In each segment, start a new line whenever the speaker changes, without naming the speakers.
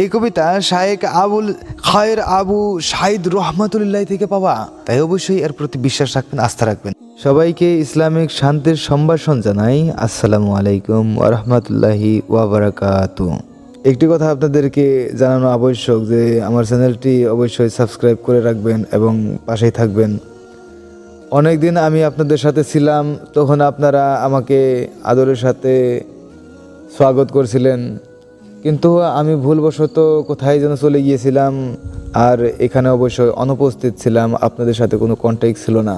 এই কবিতা শায়েক আবুল খায়ের আবু শাহিদ রহমাতুল্লাহ থেকে পাওয়া। তাই অবশ্যই এর প্রতি বিশ্বাস রাখবেন, আস্থা রাখবেন। সবাইকে ইসলামিক শান্তির সম্ভাষণ জানাই। আসসালামু আলাইকুম ওরহমতুল্লাহি ওয়াবারাকাতু। একটি কথা আপনাদেরকে জানানো আবশ্যক যে, আমার চ্যানেলটি অবশ্যই সাবস্ক্রাইব করে রাখবেন এবং পাশেই থাকবেন। অনেক দিন আমি আপনাদের সাথে ছিলাম, তখন আপনারা আমাকে আদরের সাথে স্বাগত করছিলেন। কিন্তু আমি ভুলবশত কোথায় যেন চলে গিয়েছিলাম আর এখানে অবশ্যই অনুপস্থিত ছিলাম, আপনাদের সাথে কোনো কন্ট্যাক্ট ছিল না।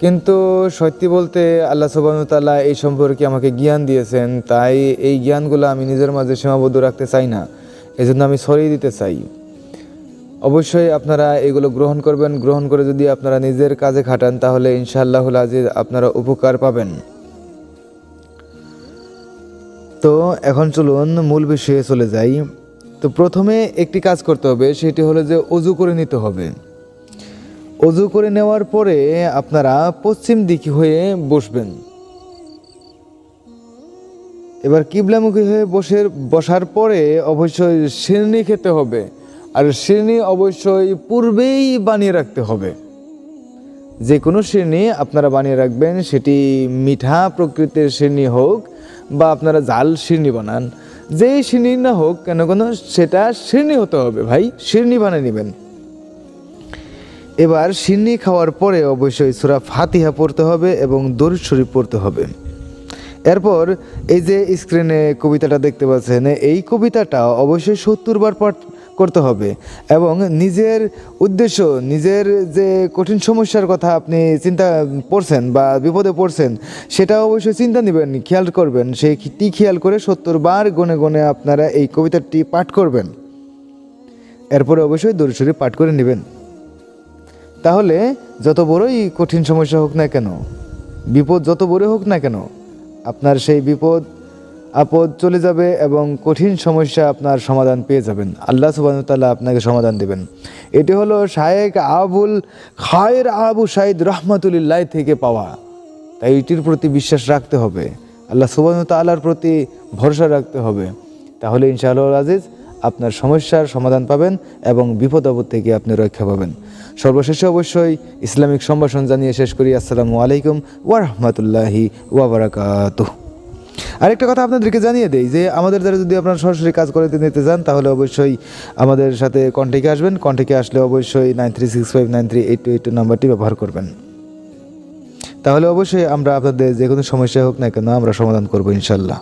কিন্তু সত্যি বলতে আল্লাহ সুবাহতাল্লাহ এই সম্পর্কে আমাকে জ্ঞান দিয়েছেন, তাই এই জ্ঞানগুলো আমি নিজের মাঝে সীমাবদ্ধ রাখতে চাই না। এজন্য আমি সরিয়ে দিতে চাই। অবশ্যই আপনারা এগুলো গ্রহণ করবেন। গ্রহণ করে যদি আপনারা নিজের কাজে খাটান, তাহলে ইনশাআল্লাহুল আজিজ আপনারা উপকার পাবেন। তো এখন চলুন মূল বিষয়ে চলে যাই। তো প্রথমে একটি কাজ করতে হবে, সেটি হলো যে অজু করে নিতে হবে। অজু করে নেওয়ার পরে আপনারা পশ্চিম দিকে হয়ে বসবেন। এবার কিবলামুখী হয়ে বসে, বসার পরে অবশ্যই শিরনি খেতে হবে। আর শিরনি অবশ্যই পূর্বেই বানিয়ে রাখতে হবে। যে কোনো শিরনি আপনারা বানিয়ে রাখবেন, সেটি মিঠা প্রকৃতির শিরনি হোক বা আপনারা জাল শিরনি বানান। যেই শিরনি না হোক, কেন কেন সেটা শিরনি হতে হবে ভাই শিরনি বানিয়ে নেবেন। এবার শিরনি খাওয়ার পরে অবশ্যই সুরা ফাতিহা পড়তে হবে এবং দরুদ শরীফ পড়তে হবে। এরপর এই যে স্ক্রিনে কবিতাটা দেখতে পাচ্ছেন, এই কবিতাটা অবশ্যই সত্তর বার করতে হবে। এবং নিজের উদ্দেশ্য, নিজের যে কঠিন সমস্যার কথা আপনি চিন্তা পড়ছেন বা বিপদে পড়ছেন, সেটা অবশ্যই চিন্তা নেবেন, খেয়াল করবেন। সেই সেইটি খেয়াল করে সত্তর বার গনে গনে আপনারা এই কবিতাটি পাঠ করবেন। এরপরে অবশ্যই দরুদ শরীফ পাঠ করে নেবেন। তাহলে যত বড়ই কঠিন সমস্যা হোক না কেন, বিপদ যত বড় হোক না কেন, আপনার সেই বিপদ আপদ চলে যাবে এবং কঠিন সমস্যা আপনার সমাধান পেয়ে যাবেন। আল্লাহ সুবাহতাল্লাহ আপনাকে সমাধান দেবেন। এটি হলো শায়েক আবুল খায়ের আবু শাহিদ রহমতুল্লাহ থেকে পাওয়া। তাই এটির প্রতি বিশ্বাস রাখতে হবে। আল্লাহ সুবাহ তাল্লাহর প্রতি ভরসা রাখতে হবে। তাহলে ইনশাআল্লাহ আজিজ আপনার সমস্যার সমাধান পাবেন এবং বিপদ আপদ থেকে আপনি রক্ষা পাবেন। সর্বশেষে অবশ্যই ইসলামিক সম্ভাষণ জানিয়ে শেষ করি। আসসালামু আলাইকুম ওয়ারহমতুল্লাহি ওয়াবারাকাতুহ আরেকটা কথা আপনাদেরকে জানিয়ে দেই যে আমাদের দ্বারা যদি আপনারা সরাসরি কাজ করে নিতে চান তাহলে অবশ্যই আমাদের সাথে কন্ট্যাক্টে আসবেন। কন্ট্যাক্টে আসলে অবশ্যই nine three six five nine three eight two eight two নাম্বারটি ব্যবহার করবেন। তাহলে অবশ্যই আমরা আপনাদের যে কোনো সমস্যা হোক না কেন আমরা সমাধান করব ইনশাল্লাহ।